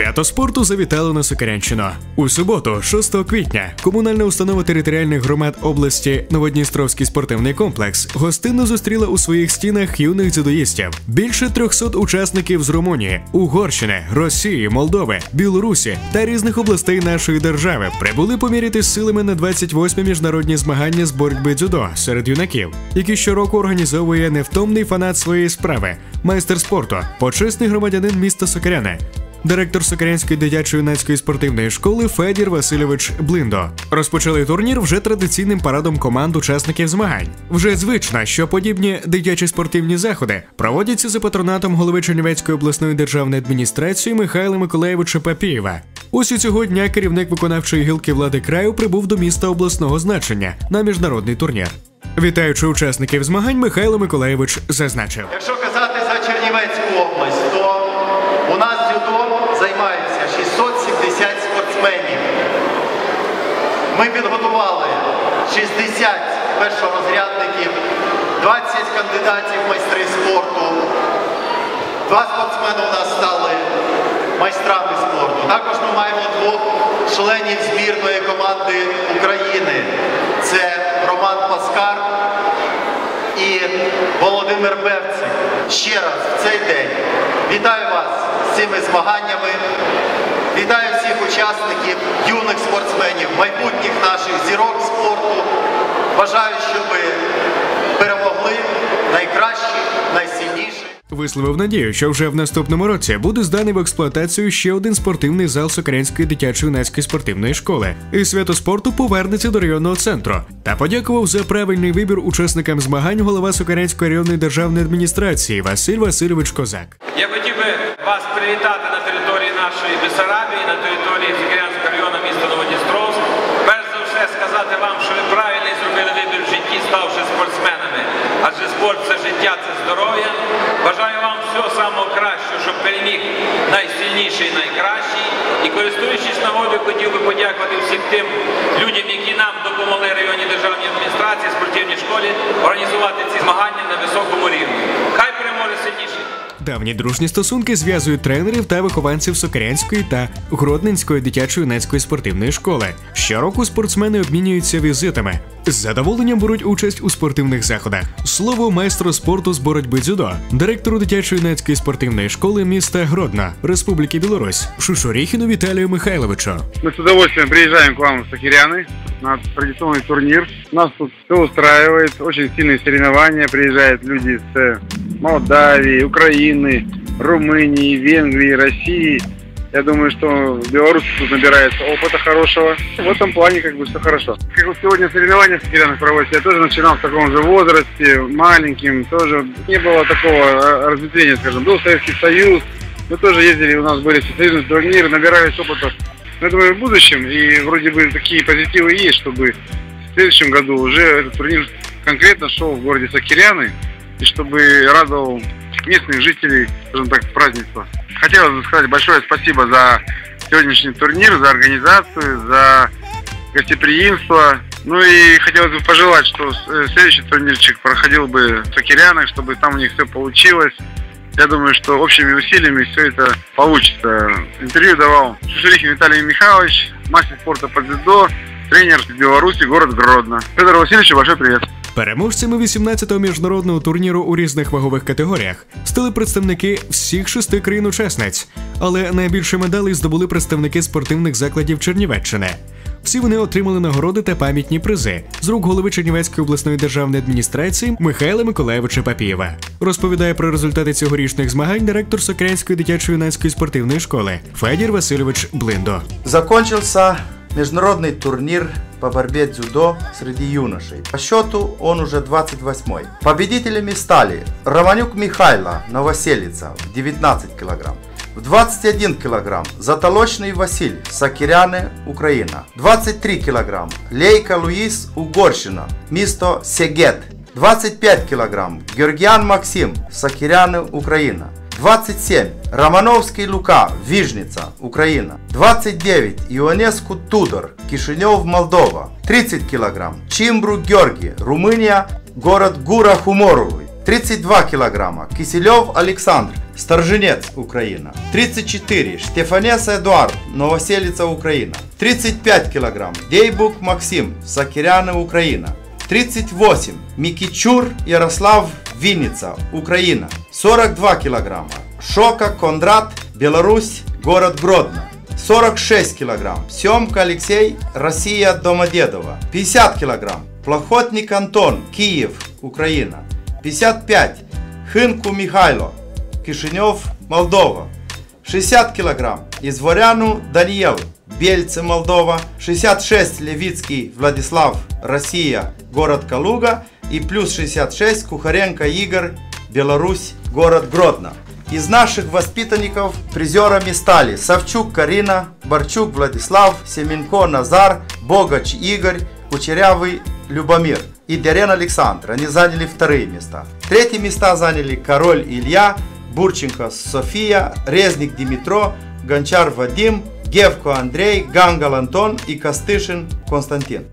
Свято спорту завітало на Сокирянщину. У суботу, 6 квітня, комунальна установа територіальних громад області Новодністровський спортивний комплекс гостинно зустріла у своїх стінах юних дзюдоїстів. Більше 300 учасників з Румунії, Угорщини, Росії, Молдови, Білорусі та різних областей нашої держави прибули поміряти силами на 28 міжнародні змагання з боротьби дзюдо серед юнаків, які щороку організовує невтомний фанат своєї справи, майстер спорту, почесний громадянин міста Сокиряни. Директор Сокирянської дитячо-юнацької спортивної школи Федір Васильович Блиндо розпочали турнір вже традиційним парадом команд учасників змагань. Вже звично, що подібні дитячі спортивні заходи проводяться за патронатом голови Чернівецької обласної державної адміністрації Михайла Миколаєвича Папієва. Ось у цього дня керівник виконавчої гілки влади краю прибув до міста обласного значення на міжнародний турнір. Вітаючи учасників змагань, Михайло Миколаєвич зазначив. Якщо казати за Чернівецьку область, то у нас дзюдо займається 670 спортсменів. Ми підготували 60 першорозрядників, 20 кандидатів в майстри спорту. Два спортсмени у нас стали майстрами спорту. Також ми маємо двох членів збірної команди України. Це Роман Паскар і Володимир Бевцик. Ще раз в цей день вітаю вас цими змаганнями. Вітаю всіх учасників, юних спортсменів, майбутніх наших зірок спорту. Бажаю, щоб перемогли найкращі, найсильніші. Висловив надію, що вже в наступному році буде зданий в експлуатацію ще один спортивний зал Сокирянської дитячо-юнацької спортивної школи, і свято спорту повернеться до районного центру. Та подякував за правильний вибір учасникам змагань голова Сокирянської районної державної адміністрації Василь Васильович Козак. Я хотів би вас привітати на території нашої Бесарабії, на території Сокирянського району міста Новодністровськ. Перш за все сказати вам, що ви правильний зробили вибір в житті, ставши спортсменами. Адже спорт це життя, це здоров'я. Бажаю вам всього самого кращого, щоб переміг найсильніший найкращий. І користуючись нагодою, хотів би подякувати всім тим людям, які нам допомогли районній державній адміністрації, спортивній школі організувати ці змагання на високому рівні. Хай переможе сильніший. Давні дружні стосунки зв'язують тренерів та вихованців Сокирянської та Гродненської дитячо-юнацької спортивної школи. Щороку спортсмени обмінюються візитами. З задоволенням беруть участь у спортивних заходах. Слово майстру спорту з боротьби дзюдо, директору дитячо-юнацької спортивної школи міста Гродно, Республіки Білорусь, Шушуріхіну Віталію Михайловичу. Мы с удовольствием приезжаем к вам в Сахиряны на традиционный турнир. Нас тут все устраивает, очень сильные соревнования. Приезжают люди с э, Молдавии, Украины, Румынии, Венгрии, России. Я думаю, что белорусы тут набираются опыта хорошего. В этом плане как бы все хорошо. Как вот сегодня соревнования в Сахирянах проводятся, я тоже начинал в таком же возрасте, маленьким, тоже не было такого э, разветвления, скажем. Был Советский Союз, мы тоже ездили, у нас были всесоюзные турниры, набирались опыта. Но я думаю, в будущем, и вроде бы такие позитивы есть, чтобы в следующем году уже этот турнир конкретно шел в городе Сакиряны, и чтобы радовал местных жителей, скажем так, празднества. Хотелось бы сказать большое спасибо за сегодняшний турнир, за организацию, за гостеприимство. Ну и хотелось бы пожелать, что э, следующий турнирчик проходил бы в Сакирянах, чтобы там у них все получилось. Я думаю, что общими усилиями все это получится. Интервью давал Шушурихин Виталий Михайлович, мастер спорта по дзюдо, тренер из Беларуси, город Гродно. Федор Васильевич, большой привет. Переможцями 18-го міжнародного турніру у різних вагових категоріях стали представники всіх шести країн-учасниць, але найбільше медалей здобули представники спортивних закладів Чернівеччини. Всі вони отримали нагороди та пам'ятні призи з рук голови Чернівецької обласної державної адміністрації Михайла Миколаєвича Папієва. Розповідає про результати цьогорічних змагань директор Сокирянської дитячо-юнацької спортивної школи Федір Васильович Блиндо. Закончился международный турнир по борьбе дзюдо среди юношей. По счету он уже 28-й. Победителями стали Романюк Михайло, Новоселица, в 19 килограмм. В 21 килограмм Затолочный Василь, Сакиряне, Украина. 23 килограмм Лейка Луис, Угорщина, место Сегет. 25 килограмм Георгиан Максим, Сакиряне, Украина. 27. Романовский Лука, Вижница, Украина. 29. Ионеску Тудор, Кишинев, Молдова. 30 килограмм. Чимбру Георгий, Румыния, город Гура Хуморовый. 32 килограмма Киселев Александр, Сторженец, Украина. 34 Штефанеса Эдуард, Новоселица, Украина. 35 килограмм Дейбук Максим, Сакиряны, Украина. 38 Микичур Ярослав, Винница, Украина. 42 килограмма Шока Кондрат, Беларусь, город Гродно. 46 килограмм. Семка Алексей, Россия, Домодедово. 50 килограмм. Плохотник Антон, Киев, Украина. 55. Хынку Михайло, Кишинев, Молдова. 60 килограмм. Изворяну Даниил, Бельцы, Молдова. 66. Левицкий Владислав, Россия, город Калуга. И плюс 66. Кухаренко Игорь, Беларусь, город Гродно. Из наших воспитанников призерами стали Савчук Карина, Барчук Владислав, Семенко Назар, Богач Игорь, Кучерявый Любомир и Дерен Александр. Они заняли вторые места. Третьи места заняли Король Илья, Бурченко София, Резник Димитро, Гончар Вадим, Гевко Андрей, Гангал Антон и Костышин Константин.